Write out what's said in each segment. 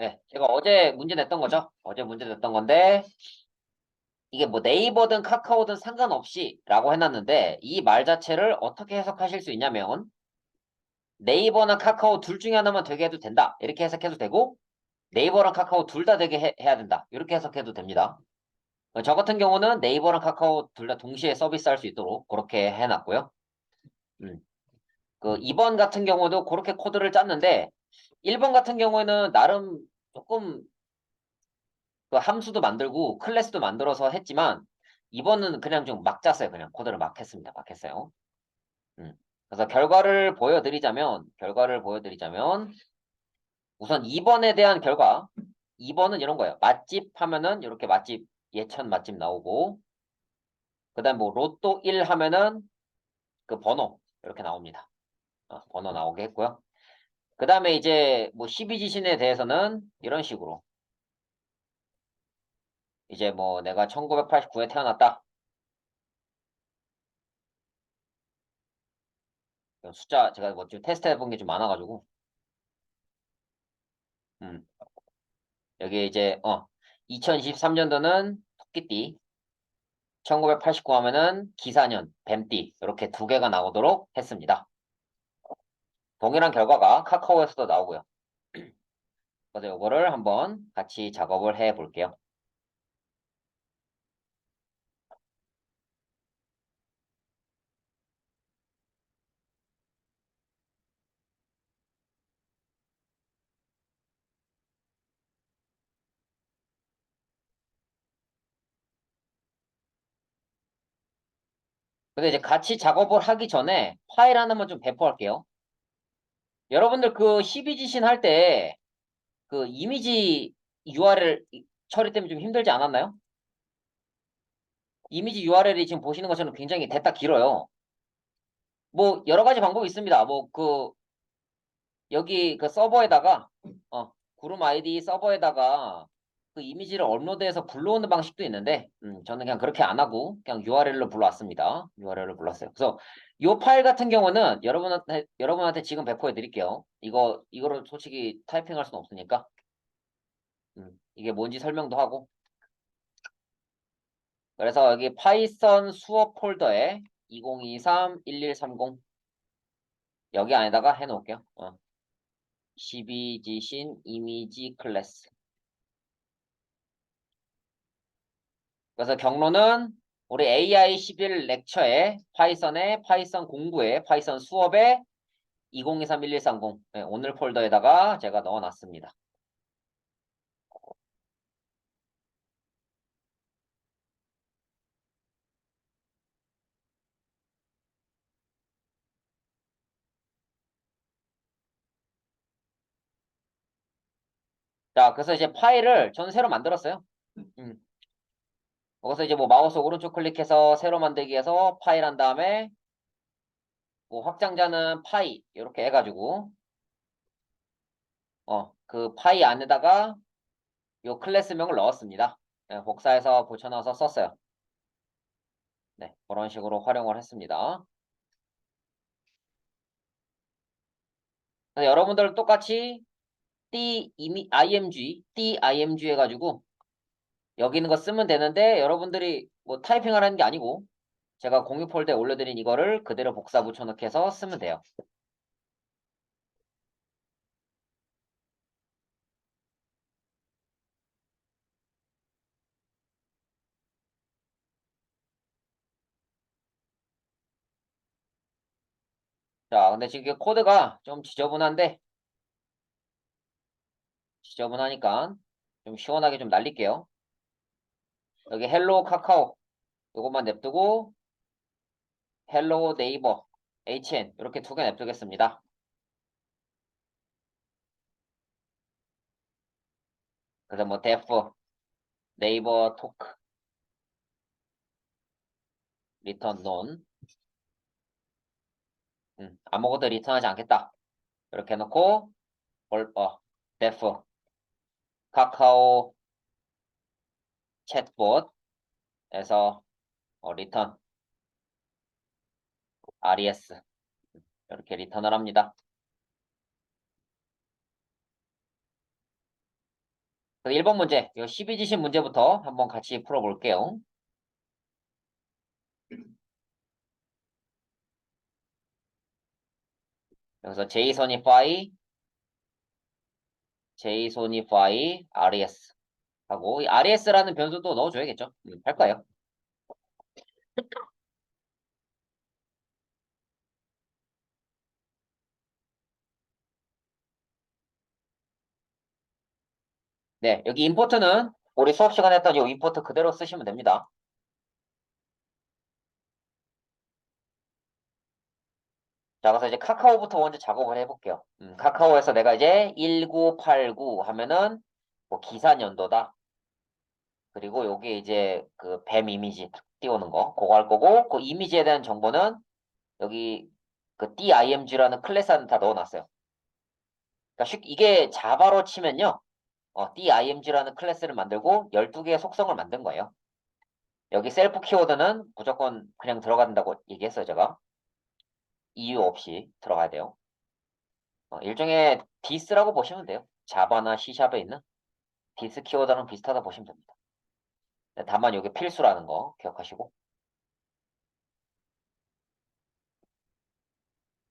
네, 제가 어제 문제 냈던 거죠. 어제 문제 냈던 건데 이게 뭐 네이버든 카카오든 상관없이 라고 해놨는데 이 말 자체를 어떻게 해석하실 수 있냐면 네이버나 카카오 둘 중에 하나만 되게 해도 된다. 이렇게 해석해도 되고 네이버랑 카카오 둘 다 되게 해, 해야 된다. 이렇게 해석해도 됩니다. 어, 저 같은 경우는 네이버랑 카카오 둘 다 동시에 서비스할 수 있도록 그렇게 해놨고요. 음. 그 2번 같은 경우도 그렇게 코드를 짰는데 1번 같은 경우에는 나름 조금 그 함수도 만들고 클래스도 만들어서 했지만 이번은 그냥 좀 막 짰어요. 그냥 코드를 막 했습니다. 막 했어요. 음. 그래서 결과를 보여드리자면 결과를 보여드리자면 우선 2번에 대한 결과 2번은 이런 거예요. 맛집 하면은 이렇게 맛집 예천 맛집 나오고 그 다음 뭐 로또 1 하면은 그 번호 이렇게 나옵니다. 어, 번호 나오게 했고요. 그 다음에 이제 뭐 12지신에 대해서는 이런 식으로. 이제 뭐 내가 1989에 태어났다. 숫자 제가 뭐 좀 테스트 해본 게 좀 많아가지고. 음. 여기 이제 어 2023년도는 토끼띠. 1989 하면은 기사년 뱀띠. 이렇게 두 개가 나오도록 했습니다. 동일한 결과가 카카오에서도 나오고요. 그래서 이거를 한번 같이 작업을 해 볼게요. 근데 이제 같이 작업을 하기 전에 파일 하나만 좀 배포할게요. 여러분들 그 12지신 할 때 그 이미지 URL 처리 때문에 좀 힘들지 않았나요? 이미지 URL이 지금 보시는 것처럼 굉장히 됐다 길어요. 뭐 여러 가지 방법이 있습니다. 뭐 그 여기 그 서버에다가 어 그룹 아이디 서버에다가 그 이미지를 업로드해서 불러오는 방식도 있는데 음, 저는 그냥 그렇게 안 하고 그냥 URL로 불러왔습니다. URL로 불렀어요. 그래서 이 파일 같은 경우는 여러분한테 여러분한테 지금 배포해 드릴게요. 이거 이거를 솔직히 타이핑할 수는 없으니까 음, 이게 뭔지 설명도 하고 그래서 여기 파이썬 수업 폴더에 2023-1130 여기 안에다가 해놓을게요. 어. 12지신 이미지 클래스 그래서 경로는 우리 AI 11 렉처에 파이썬에 파이썬 공부에 파이썬 수업에 2023-1130 네, 오늘 폴더에다가 제가 넣어놨습니다. 자, 그래서 이제 파일을 저는 새로 만들었어요. 음. 거기서 이제 뭐 마우스 오른쪽 클릭해서 새로 만들기 해서 파일 한 다음에 뭐 확장자는 파이 이렇게 해가지고 어 그 파이 안에다가 요 클래스명을 넣었습니다. 네, 복사해서 붙여넣어서 썼어요. 네, 그런 식으로 활용을 했습니다. 여러분들 똑같이 D img, D img 해가지고 여기 있는 거 쓰면 되는데 여러분들이 뭐 타이핑을 하는 게 아니고 제가 공유 폴더에 올려드린 이거를 그대로 복사 붙여넣기 해서 쓰면 돼요. 자, 근데 지금 코드가 좀 지저분한데 지저분하니까 좀 시원하게 좀 날릴게요. 여기 헬로 카카오 이것만 냅두고 헬로 네이버 hn 이렇게 두 개 냅두겠습니다. 그래서 뭐 def 네이버 토크 리턴 논 음, 아무것도 리턴하지 않겠다. 이렇게 해놓고 볼, 어, def 카카오 챗봇에서 어, 리턴 res 이렇게 리턴을 합니다. 1번 문제, 이 12지신 문제부터 한번 같이 풀어볼게요. 여기서 제이소니파이, 제이소니파이, res 하고 이 res라는 변수도 넣어줘야겠죠. 음, 할 거예요. 네, 여기 임포트는 우리 수업 시간에 했던 이 임포트 그대로 쓰시면 됩니다. 자, 그래서 이제 카카오부터 먼저 작업을 해볼게요. 음, 카카오에서 내가 이제 1989 하면은 뭐 기산 연도다. 그리고 여기 이제 그 뱀 이미지 탁 띄우는 거, 그거 할 거고, 그 이미지에 대한 정보는 여기 그 DIMG라는 클래스 안에 다 넣어놨어요. 그러니까 쉽, 이게 자바로 치면요. 어, DIMG라는 클래스를 만들고 12개의 속성을 만든 거예요. 여기 셀프 키워드는 무조건 그냥 들어간다고 얘기했어요, 제가. 이유 없이 들어가야 돼요. 어, 일종의 디스라고 보시면 돼요. 자바나 C샵에 있는 디스 키워드랑 비슷하다 보시면 됩니다. 네, 다만 여기 필수라는 거 기억하시고.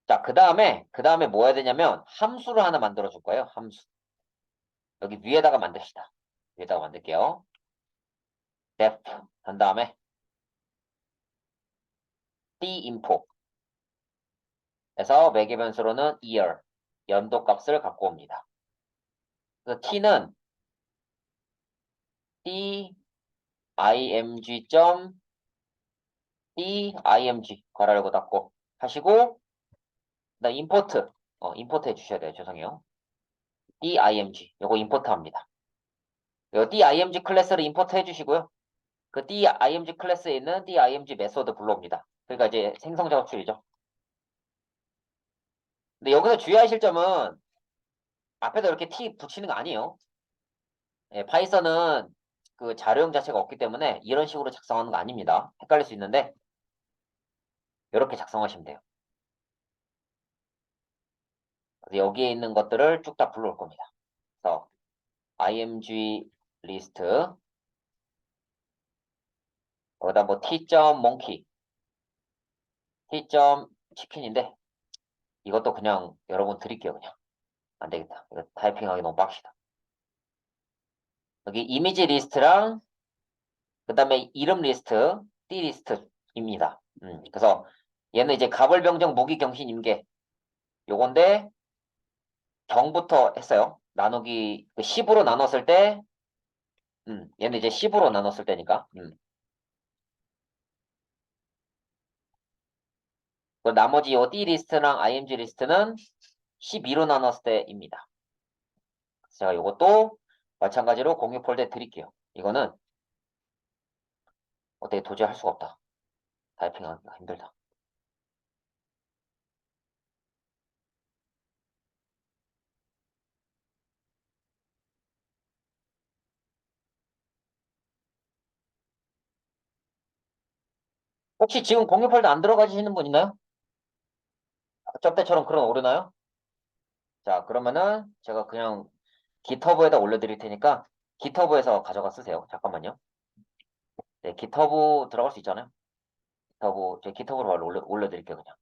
자, 그 다음에, 그 다음에 뭐 해야 되냐면, 함수를 하나 만들어 줄 거예요. 함수. 여기 위에다가 만듭시다. 위에다가 만들게요. def 한 다음에 dinfo 에서 매개 변수로는 year 연도 값을 갖고 옵니다. 그래서 t는 dimg 점 dimg 괄호 열고 닫고 하시고 그다음 import 어 import 해주셔야 돼요. 죄송해요. dimg 요거 임포트 합니다. 요 dimg 클래스를 임포트 해주시고요. 그 dimg 클래스에 있는 dimg 메소드 불러옵니다. 그러니까 이제 생성 작업 줄이죠. 근데 여기서 주의하실 점은 앞에다 이렇게 t 붙이는 거 아니에요. 예, 파이썬은 그 자료형 자체가 없기 때문에 이런 식으로 작성하는 거 아닙니다. 헷갈릴 수 있는데 이렇게 작성하시면 돼요. 여기에 있는 것들을 쭉 다 불러올 겁니다. 그래서 img 리스트 거기다 뭐 t.monkey t.chicken인데 이것도 그냥 여러분 드릴게요 그냥 안 되겠다 이거 타이핑하기 너무 빡시다 여기 이미지 리스트랑 그 다음에 이름 리스트 띠 리스트입니다 음, 그래서 얘는 이제 가벌병정 무기경신 임계 요건데 경부터 했어요 나누기 10으로 나눴을 때 음, 얘는 이제 10으로 나눴을 때니까 음. 그 나머지 요 D 리스트랑 IMG 리스트는 12로 나눴을 때입니다. 제가 요것도 마찬가지로 공유 폴더에 드릴게요. 이거는 어떻게 도저히 할 수가 없다. 타이핑하기가 힘들다. 혹시 지금 공유 폴더 안 들어가시는 분 있나요? 저때처럼 그런 오르나요? 자, 그러면은 제가 그냥 기터브에다 올려드릴 테니까 기터브에서 가져가 쓰세요. 잠깐만요. 네, 기터브 들어갈 수 있잖아요. 기터브, 제 기터브로 바로 올려, 올려드릴게요, 그냥.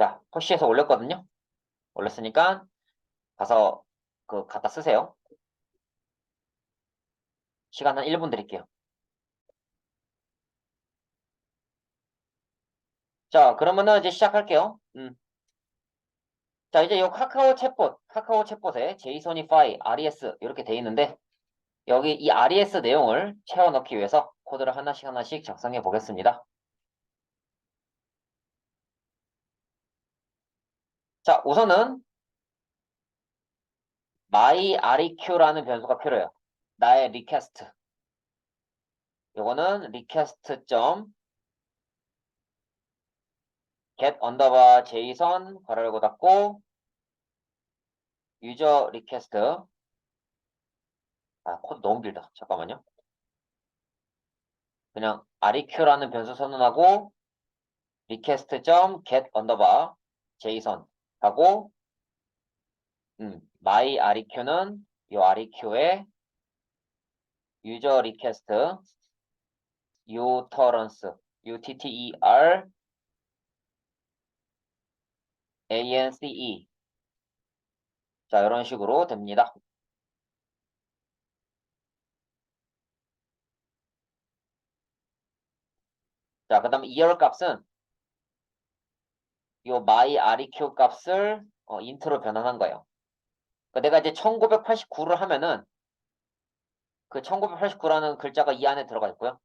자, 푸시해서 올렸거든요. 올렸으니까 가서 그 갖다 쓰세요. 시간 한 1분 드릴게요. 자, 그러면은 이제 시작할게요. 음. 자, 이제 요 카카오 챗봇, 카카오 챗봇에 제이소니파이, RES 이렇게 돼 있는데 여기 이 RES 내용을 채워 넣기 위해서 코드를 하나씩 하나씩 작성해 보겠습니다. 자, 우선은 myREQ라는 변수가 필요해요. 나의 리퀘스트. 요거는 request. get 언더바 json 괄호 열고 닫고 유저 리퀘스트 아 코드 너무 길다 잠깐만요 그냥 req라는 변수 선언하고 request.get 언더바 json 하고 음, my req는 요 req에 유저 리퀘스트 uterance u-t-t-e-r a-n-c-e 자 이런 식으로 됩니다. 자, 그 다음에 2열 값은 요 my req 값을 어, 인트로 변환한 거예요. 그러니까 내가 이제 1989를 하면은 그 1989라는 글자가 이 안에 들어가 있고요.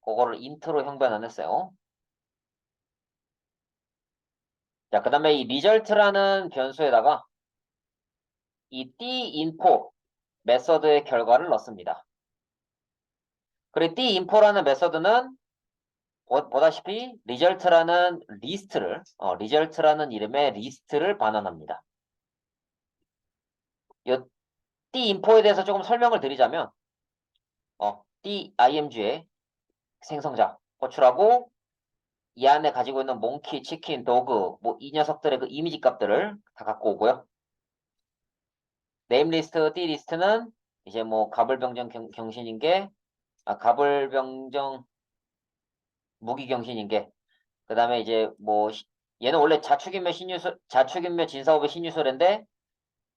그거를 인트로 형변환했어요. 자, 그 다음에 이 result라는 변수에다가 이 tinfo 메서드의 결과를 넣습니다. 그리고 tinfo라는 메서드는 보, 보다시피 result라는 리스트를 어, result라는 이름의 리스트를 반환합니다. 이 tinfo에 대해서 조금 설명을 드리자면 어, dimg의 생성자 호출하고 이 안에 가지고 있는 몽키, 치킨, 도그 뭐 이 녀석들의 그 이미지 값들을 다 갖고 오고요. 네임 리스트, D 리스트는 이제 뭐 가불병정 경, 경신인 게 아, 가불병정 무기 경신인 게 그 다음에 이제 뭐 시- 얘는 원래 자축인묘 신유술 자축인묘 진사업의 신유술인데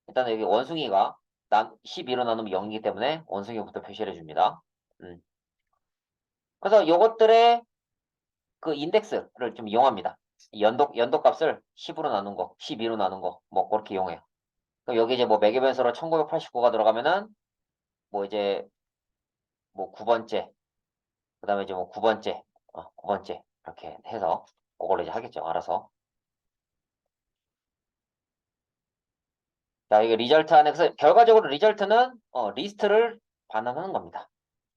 일단 여기 원숭이가 난 12로 나누면 0이기 때문에 원숭이부터 표시를 해줍니다. 음. 그래서 요것들의 그 인덱스를 좀 이용합니다. 연도, 연도 값을 10으로 나눈 거, 12로 나눈 거, 뭐, 그렇게 이용해요. 그럼 여기 이제 뭐 매개 변수로 1989가 들어가면은, 뭐 이제, 뭐 9번째, 그 다음에 이제 뭐 9번째, 어, 9번째, 이렇게 해서, 그걸로 이제 하겠죠. 알아서. 자, 이게 리절트 안에서, 결과적으로 리절트는, 어, 리스트를 반환하는 겁니다.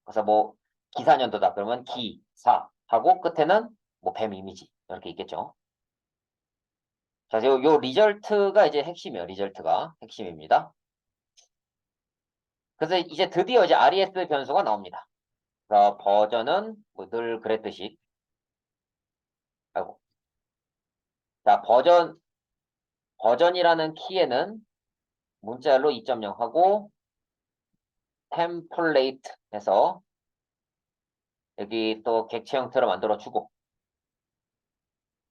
그래서 뭐, 기사년도다. 그러면 기, 사, 하고 끝에는 뭐 뱀 이미지. 이렇게 있겠죠. 자, 요, 요 리절트가 이제 핵심이에요. 리절트가 핵심입니다. 그래서 이제 드디어 이제 RES 변수가 나옵니다. 그래서 버전은 뭐 늘 그랬듯이 아이고. 자, 버전 버전이라는 키에는 문자열로 2.0 하고 템플레이트 해서 여기 또 객체 형태로 만들어 주고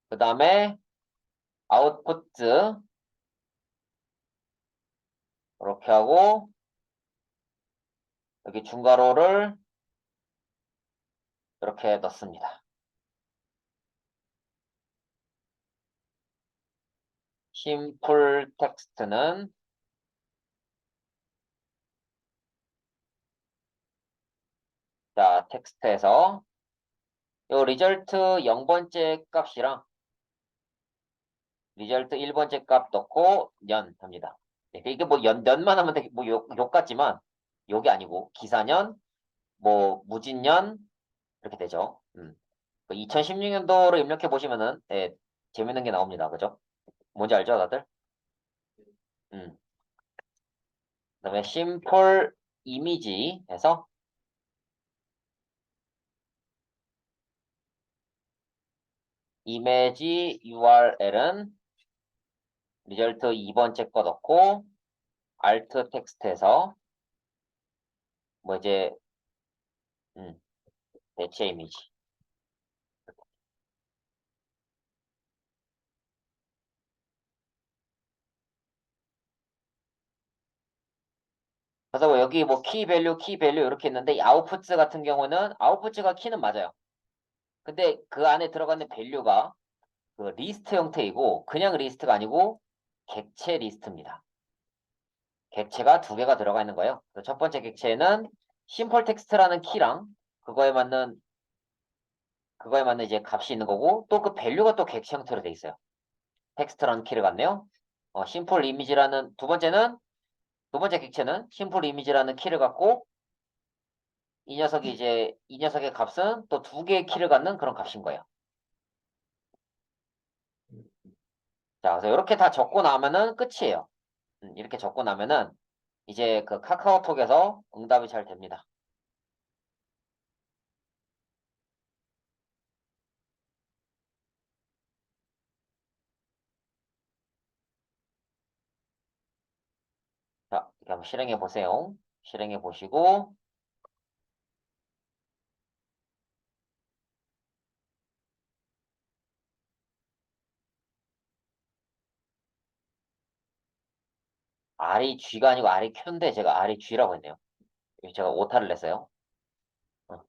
그 다음에 아웃풋 이렇게 하고 여기 중괄호를 이렇게 넣습니다. 심플 텍스트는 자 텍스트에서 요 리절트 0번째 값이랑 리절트 1번째 값 넣고 년 합니다. 네, 이게 뭐 연, 년만 하면 되게 뭐 욕, 욕 같지만 욕이 아니고 기사년, 뭐 무진년 이렇게 되죠. 음. 2016년도로 입력해 보시면은 예, 재밌는 게 나옵니다. 그죠? 뭔지 알죠, 다들? 음. 그다음에 심플 이미지 해서 이미지 URL은 리절트 2번째 거 넣고 alt 텍스트에서 뭐 이제 음, 대체 이미지 그래서 뭐 여기 뭐 키 밸류 키 밸류 이렇게 있는데 이 아웃풋 같은 경우는 아웃풋가 키는 맞아요. 근데 그 안에 들어가는 밸류가 그 리스트 형태이고 그냥 리스트가 아니고 객체 리스트입니다. 객체가 두 개가 들어가 있는 거예요. 첫 번째 객체는 심플 텍스트라는 키랑 그거에 맞는 그거에 맞는 이제 값이 있는 거고 또 그 밸류가 또 객체 형태로 돼 있어요. 텍스트라는 키를 갖네요. 어, 심플 이미지라는 두 번째는 두 번째 객체는 심플 이미지라는 키를 갖고 이 녀석이 이제 이 녀석의 값은 또 두 개의 키를 갖는 그런 값인 거예요. 자, 그래서 이렇게 다 적고 나면은 끝이에요. 음, 이렇게 적고 나면은 이제 그 카카오톡에서 응답이 잘 됩니다. 자, 한번 실행해 보세요. 실행해 보시고 R이 G가 아니고 R이 Q인데 제가 R이 G라고 했네요. 제가 오타를 냈어요. 어.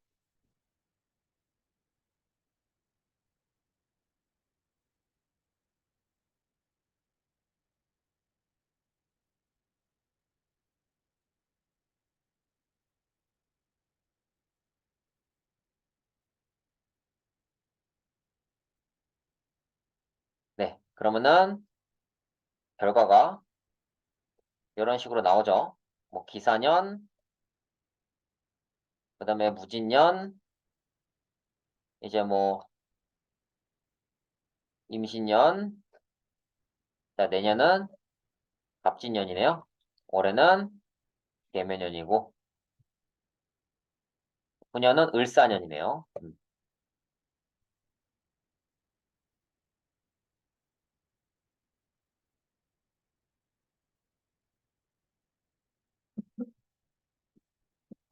네, 그러면은 결과가 이런 식으로 나오죠. 뭐 기사년, 그 다음에 무진년, 이제 뭐 임신년, 자 내년은 갑진년이네요. 올해는 개묘년이고 9년은 을사년이네요.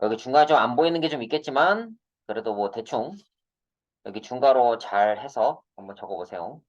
여기 중간에 좀 안 보이는 게 좀 있겠지만 그래도 뭐 대충 여기 중괄호 잘 해서 한번 적어보세요.